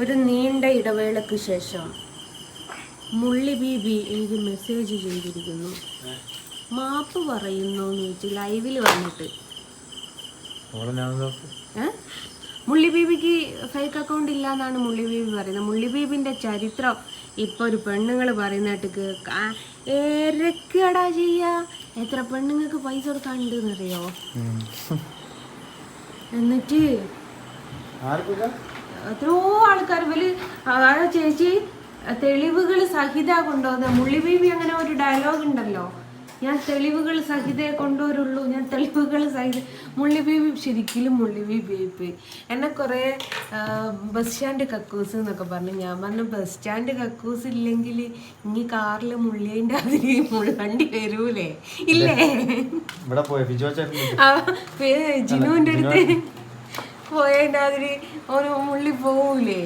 ഒരു നീണ്ട ഇടവേളക്ക് ശേഷം മുള്ളി ബീബി എനിക്ക് മെസ്സേജ് ചെയ്തിരിക്കുന്നു. മാപ്പ് പറയുന്നു ചോദിച്ചു ലൈവിൽ വന്നിട്ട്. മുള്ളി ബീബിക്ക് ഫേക്ക് അക്കൗണ്ട് ഇല്ല എന്നാണ് മുള്ളി ബീബി പറയുന്നത്. മുള്ളി ബീബിന്റെ ചരിത്രം ഇപ്പൊ ഒരു പെണ്ണുങ്ങൾ പറയുന്നതായിട്ട് ഏരക്കടാ ചെയ്യാ? എത്ര പെണ്ണുങ്ങൾക്ക് പൈസ കൊടുക്കാനുണ്ട് എന്നറിയോ എന്നിട്ട് എത്രയോ ആൾക്കാർ ഇവർ ആ ചേച്ചി തെളിവുകൾ സഹിത കൊണ്ടുവന്ന. മുള്ളി ബീബി അങ്ങനെ ഒരു ഡയലോഗ് ഉണ്ടല്ലോ. ഞാൻ തെളിവുകൾ സഹിതയെ കൊണ്ടുവരുള്ളൂ. ഞാൻ തെളിവുകൾ സഹിത. മുള്ളി ബീബി ശരിക്കും മുള്ളി ബീബി ആയിപ്പോയി എന്നെ കുറേ ബസ് സ്റ്റാൻഡ് കക്കൂസ് എന്നൊക്കെ പറഞ്ഞു. ഞാൻ പറഞ്ഞു ബസ് സ്റ്റാൻഡ് കക്കൂസ് ഇല്ലെങ്കിൽ ഇനി കാറിൽ മുള്ളിയതിന്റെ അതിന് വണ്ടി വരൂലേ? ഇല്ലേ? ഇവിടെ ജിനുവിന്റെ അടുത്ത്. പോയതിന്റെ അതിന് ഒരു മുള്ളി പോവൂലേ?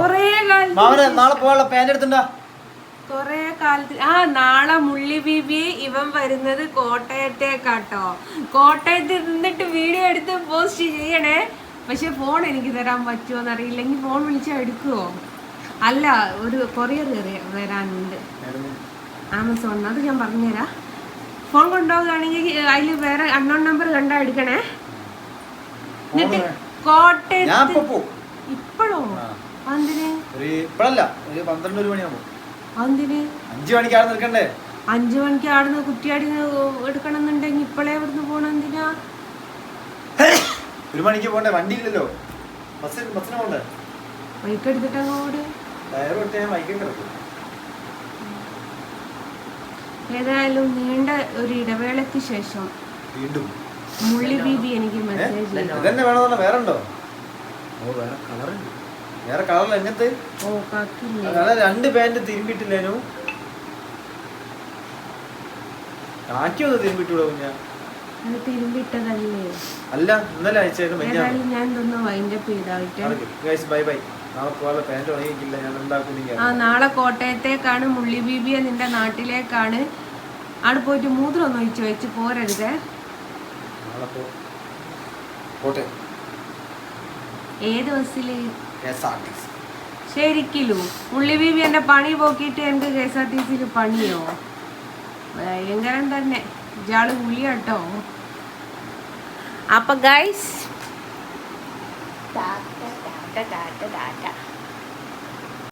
കൊറേ കാലത്ത് നാളെ പോകാനുള്ള പാന്റ് എടുത്തുണ്ടാ? കൊറേ കാലത്ത് ആ നാളെ മുള്ളി ബീബി ഇവൻ വരുന്നത് കോട്ടയത്തേക്കാട്ടോ. കോട്ടയത്ത് നിന്നിട്ട് വീഡിയോ എടുത്ത് പോസ്റ്റ് ചെയ്യണേ. പക്ഷെ ഫോൺ എനിക്ക് തരാൻ പറ്റുമോ എന്നറിയില്ല. ഫോൺ വിളിച്ചാൽ എടുക്കുവോ? അല്ല ഒരു കൊറിയർ വരാനുണ്ട്. ആമസോൺ അത് ഞാൻ പറഞ്ഞുതരാം. ഫോൺ കൊണ്ടുപോകുകയാണെങ്കിൽ അതിൽ വേറെ അൺനോൺ നമ്പർ കണ്ടാ എടുക്കണേ എന്നിട്ട് കോട്ടയത്ത് ഇപ്പോഴോ? എന്തിന് ഒരു ഇപ്പഴല്ല ഒരു പന്ത്രണ്ട് ഒരു മണിയാകുമ്പോ എന്തിന് അഞ്ചു മണിക്ക് ആടെ നിൽക്കണ്ടേ? അഞ്ചു മണിക്ക് ആടുന്ന് കുറ്റിയാടി എടുക്കണം എന്നുണ്ടെങ്കിൽ ഇപ്പോഴേ ഇവിടുന്ന് പോണ എന്തിനാ? ഒരു മണിക്ക് പോണ്ടേ? വണ്ടി ഇല്ലല്ലോ ബസ്സിന് ബസ്സിന് പോണ്ടേ? ബൈക്ക് എടുത്തിട്ട് അങ്ങോട്ട്. ടയർ ബൈക്കിൽ കിടക്കും ഏതായാലും നീണ്ട ഒരു ഇടവേളയ്ക്ക് ശേഷം വീണ്ടും. മുള്ളി ബീബി എനിക്ക് മെസ്സേജ് ചെയ്തു. ഇതന്നെ വേണമെന്നല്ല വേറെ ഉണ്ടോ ഓ വേറെ കളറുണ്ട്. വേറെ കളറിൽ എങ്ങനത്തെ? ഓ കാക്കില്ലേ? അതെ രണ്ട് പാന്റ് തിരുമ്പിട്ടില്ലേനു? കാക്കി ഒന്ന് തിരുമ്പിട്ടൂടെ കുഞ്ഞാ? അത് തിരുമ്പിട്ടതല്ലേ? അല്ല ഇന്നലെ അയച്ചായിരുന്നു ഞാൻ ഇതൊന്ന് വൈൻഡപ്പ് ചെയ്തായിട്ട് ഗൈസ് ബൈ ബൈ നാളെ ആ കോട്ടയത്തേക്കാണ് മുള്ളി ബീബിയെ നിന്റെ നാട്ടിലേക്കാണ്. അവിടെ പോയിട്ട് മൂത്രം ഒന്ന് ഒഴിച്ചു വെച്ച് പോരരുതേ. ഏത് ബസ്സിൽ? ശരിക്കിലും. മുള്ളി ബീബി എന്റെ പണി പോക്കിയിട്ട് എനിക്ക് കെ എസ് ആർ ടി സിയിൽ പണിയോ? ഭയങ്കരം തന്നെ. ഇയാൾ പുലിയാട്ടോ അപ്പൊ guys ta ta ta ta ta